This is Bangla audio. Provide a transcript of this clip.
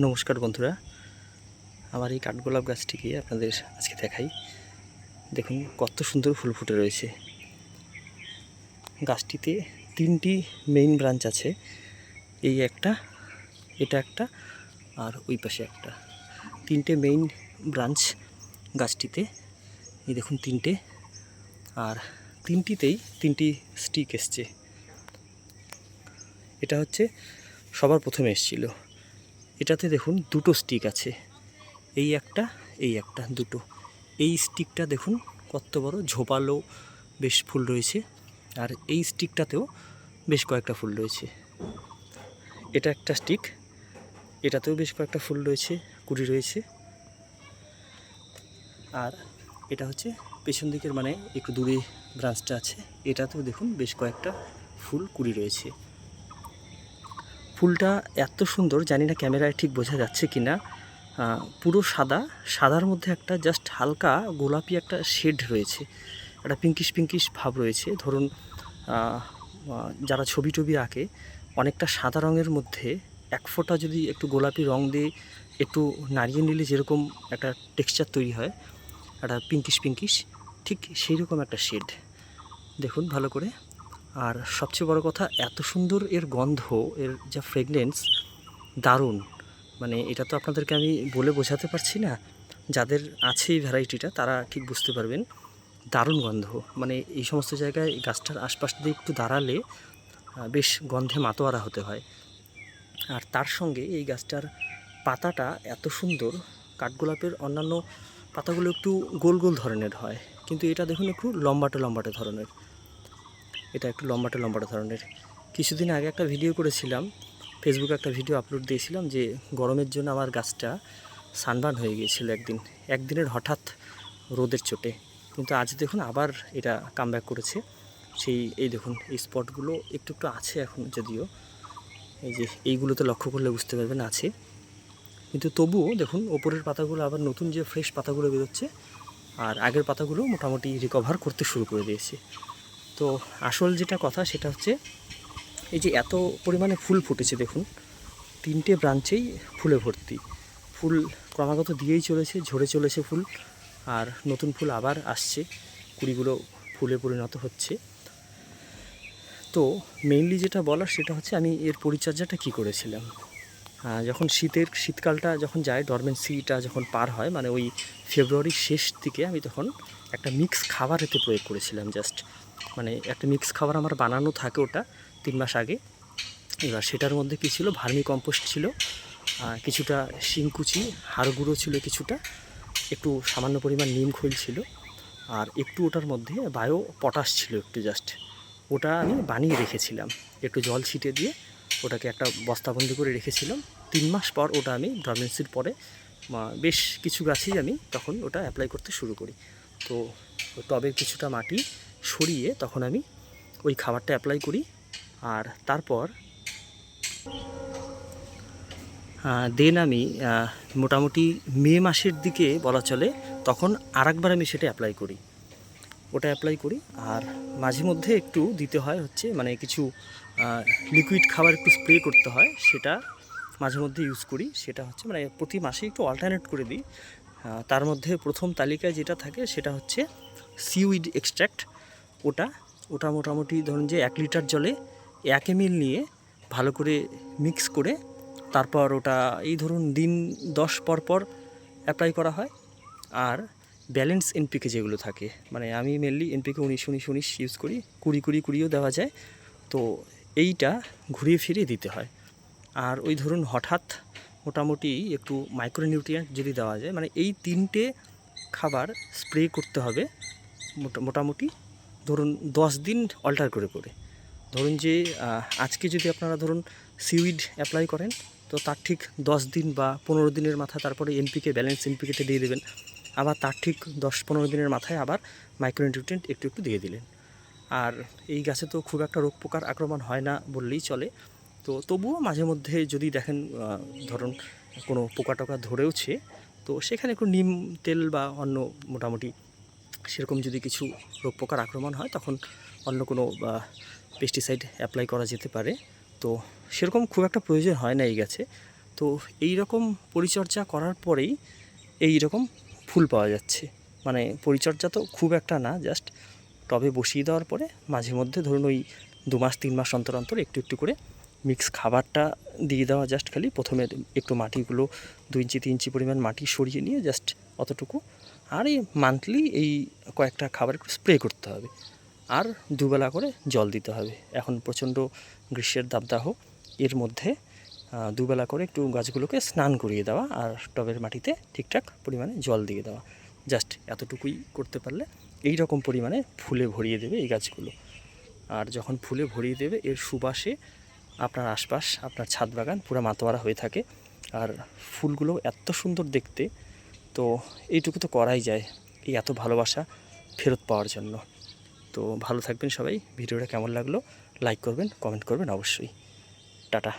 নমস্কার বন্ধুরা। আমার এই কাঠগোলাপ গাছটিকে আপনাদের আজকে দেখাই। দেখুন, কত সুন্দর ফুল ফুটে রয়েছে। গাছটিতে তিনটি মেইন ব্রাঞ্চ আছে। এই একটা, এটা একটা, আর ওই পাশে একটা। তিনটে মেইন ব্রাঞ্চ গাছটিতে। এই দেখুন, তিনটে। আর তিনটিতেই তিনটি স্টিক এসছে। এটা হচ্ছে সবার প্রথমে এসছিল। এটাতে দেখুন দুটো স্টিক আছে। এই একটা এই একটা, দুটো। এই স্টিকটা দেখুন কত বড়, ঝোপালো বেশ ফুল রয়েছে। আর এই স্টিকটাতেও বেশ কয়েকটা ফুল রয়েছে। এটা একটা স্টিক এটাতেও বেশ কয়েকটা ফুল রয়েছে, কুড়ি রয়েছে। আর এটা হচ্ছে পেছন দিকের মানে একটু দূরে ব্রাঞ্চটা আছে, এটাতেও দেখুন বেশ কয়েকটা ফুল কুড়ি রয়েছে। ফুলটা এত সুন্দর, জানি না ক্যামেরায় ঠিক বোঝা যাচ্ছে কি না পুরো সাদা, সাদার মধ্যে একটা জাস্ট হালকা গোলাপি একটা শেড রয়েছে। একটা পিঙ্কিশ পিঙ্কিশ ভাব রয়েছে। ধরুন যারা ছবি টবি আঁকে, অনেকটা সাদা রঙের মধ্যে এক ফোঁটা যদি একটু গোলাপি রং দিয়ে একটু নাড়িয়ে নিলে যেরকম একটা টেক্সচার তৈরি হয়, একটা পিঙ্কিশ পিঙ্কিশ ঠিক সেই রকম একটা শেড। দেখুন ভালো করে। আর সবচেয়ে বড় কথা, এত সুন্দর এর গন্ধ, এর যা ফ্রেগনেন্স দারুণ। মানে এটা তো আপনাদেরকে আমি বলে বোঝাতে পারছি না। যাদের আছে এই ভ্যারাইটিটা, তারা ঠিক বুঝতে পারবেন। দারুণ গন্ধ। মানে এই সমস্ত জায়গায় গাছটার আশপাশ দিয়ে একটু দাঁড়ালে বেশ গন্ধে মাতোয়ারা হতে হয়। আর তার সঙ্গে এই গাছটার পাতাটা এত সুন্দর, কাঠগোলাপের অন্যান্য পাতাগুলো একটু গোল গোল ধরনের হয়। কিন্তু এটা দেখুন, একটু লম্বাটে লম্বাটে ধরনের। এটা একটু লম্বাটে লম্বাটে ধরনের। কিছুদিন আগে একটা ভিডিও করেছিলাম ফেসবুকে একটা ভিডিও আপলোড দিয়েছিলাম যে গরমের জন্য আমার গাছটা সানবার্ন হয়ে গিয়েছিল একদিন। একদিনের হঠাৎ রোদের চোটে। কিন্তু আজ দেখুন আবার এটা কামব্যাক করেছে। সেই, এই দেখুন, এই স্পটগুলো একটু একটু আছে এখন যদিও। এই যে, এইগুলোতে লক্ষ্য করলে বুঝতে পারবেন আছে। কিন্তু তবুও দেখুন, ওপরের পাতাগুলো আবার নতুন যে ফ্রেশ পাতাগুলো বেরোচ্ছে, আর আগের পাতাগুলো মোটামুটি রিকভার করতে শুরু করে দিয়েছে। তো আসল যেটা কথা সেটা হচ্ছে, এই যে এত পরিমাণে ফুল ফুটেছে দেখুন, তিনটে ব্রাঞ্চেই ফুলে ভর্তি। ফুল ক্রমাগত দিয়েই চলেছে, ঝরে চলেছে ফুল, আর নতুন ফুল আবার আসছে, কুড়িগুলো ফুলে পরিণত হচ্ছে। তো মেইনলি যেটা বলার সেটা হচ্ছে আমি এর পরিচর্যাটা কি করেছিলাম। যখন শীতের শীতকালটা যখন যায় ডরমেন্সিটা যখন পার হয় মানে ওই ফেব্রুয়ারির শেষ দিকে আমি তখন একটা মিক্স খাবার এতে প্রয়োগ করেছিলাম জাস্ট মানে একটা মিক্স খাবার আমার বানানো থাকে ওটা তিন মাস আগে। এবার সেটার মধ্যে কী ছিল? ভার্মি কম্পোস্ট ছিল কিছুটা শিংকুচি হাড় গুঁড়ো ছিল কিছুটা, একটু সামান্য পরিমাণ নিম খৈল ছিল, আর একটু ওটার মধ্যে বায়ো পটাশ ছিল একটু জাস্ট ওটা আমি বানিয়ে রেখেছিলাম, একটু জল ছিটে দিয়ে ওটাকে একটা বস্তাবন্দি করে রেখেছিলাম। তিন মাস পর ওটা আমি ডরমেন্সির পরে বেশ কিছু গাছেই আমি তখন ওটা অ্যাপ্লাই করতে শুরু করি। তো টবের কিছুটা মাটি সরিয়ে তখন আমি ওই খাবারটা অ্যাপ্লাই করি। আর তারপর দেন আমি মোটামুটি মে মাসের দিকে বলা চলে, তখন আরেকবার আমি সেটা অ্যাপ্লাই করি। ওটা অ্যাপ্লাই করি, আর মাঝে মধ্যে একটু দিতে হয় হচ্ছে মানে কিছু লিকুইড খাবার একটু স্প্রে করতে হয়, সেটা মাঝে মধ্যে ইউজ করি। সেটা হচ্ছে মানে প্রতি মাসে একটু অল্টারনেট করে দিই। তার মধ্যে প্রথম তালিকায় যেটা থাকে, সেটা হচ্ছে সিউইড এক্সট্র্যাক্ট ওটা ওটা মোটামুটি ধরুন যে এক লিটার জলে এক এমএল নিয়ে ভালো করে মিক্স করে তারপর ওটা এই ধরুন দিন দশ পর পর অ্যাপ্লাই করা হয়। আর ব্যালেন্স এনপিকে যেগুলো থাকে মানে আমি মেনলি এনপিকে উনিশ উনিশ উনিশ ইউজ করি, কুড়ি কুড়ি, কুড়িও দেওয়া যায়। তো এইটা ঘুরিয়ে ফিরিয়ে দিতে হয়। আর ওই ধরুন হঠাৎ মোটামুটি একটু মাইক্রোনিউট্রিয়েন্ট যদি দেওয়া যায় মানে এই তিনটে খাবার স্প্রে করতে হবে মোটা- মোটামুটি। ধরুন দশ দিন অল্টার করে করে। ধরুন যে আজকে যদি আপনারা ধরুন সিউইড অ্যাপ্লাই করেন, তো তার ঠিক দশ দিন বা পনেরো দিনের মাথায় তারপরে এনপিকে ব্যালেন্স এনপিকেটা দিয়ে দেবেন। আবার তার ঠিক দশ পনেরো দিনের মাথায় আবার মাইক্রোনিউট্রিয়েন্ট একটু একটু দিয়ে দিলেন। আর এই গাছে তো খুব একটা রোগ পোকার আক্রমণ হয় না বললেই চলে। তো তবুও মাঝে মধ্যে যদি দেখেন ধরুন কোনো পোকা টোকা ধরেওছে, তো সেখানে একটু নিম তেল বা অন্য মোটামুটি সেরকম যদি কিছু রোগ পোকার আক্রমণ হয়, তখন অন্য কোনো পেস্টিসাইড অ্যাপ্লাই করা যেতে পারে। তো সেরকম খুব একটা প্রয়োজন হয় না এই গাছে। তো এই রকম পরিচর্যা করার পরেই এই রকম ফুল পাওয়া যাচ্ছে। মানে পরিচর্যা তো খুব একটা না, জাস্ট টবে বসিয়ে দেওয়ার পরে মাঝে মধ্যে ধরুন ওই দু মাস, তিন মাস অন্তর অন্তর একটু একটু করে মিক্স খাবারটা দিয়ে দেওয়া জাস্ট খালি প্রথমে একটু মাটিগুলো দু ইঞ্চি, তিন ইঞ্চি পরিমাণ মাটি সরিয়ে নিয়ে জাস্ট অতটুকু আর এই মান্থলি এই কয়েকটা খাবার একটু স্প্রে করতে হবে। আর দুবেলা করে জল দিতে হবে। এখন প্রচণ্ড গ্রীষ্মের দাবদাহ। এর মধ্যে দুবেলা করে একটু গাছগুলোকে স্নান করিয়ে দেওয়া আর টবের মাটিতে ঠিকঠাক পরিমাণে জল দিয়ে দেওয়া। জাস্ট এতটুকুই করতে পারলে এই রকম পরিমাণে ফুলে ভরিয়ে দেবে এই গাছগুলো। আর যখন ফুলে ভরিয়ে দেবে, এর সুবাসে আপনার আশপাশ, আপনার ছাদ বাগান পুরো মাতোয়ারা হয়ে থাকে। আর ফুলগুলো এত সুন্দর দেখতে তো এইটুকু তো করাই যায় এই এত ভালোবাসা ফেরত পাওয়ার জন্য। তো ভালো থাকবেন সবাই, ভিডিওটা কেমন লাগল? লাইক করবেন কমেন্ট করবেন অবশ্যই। টাটা।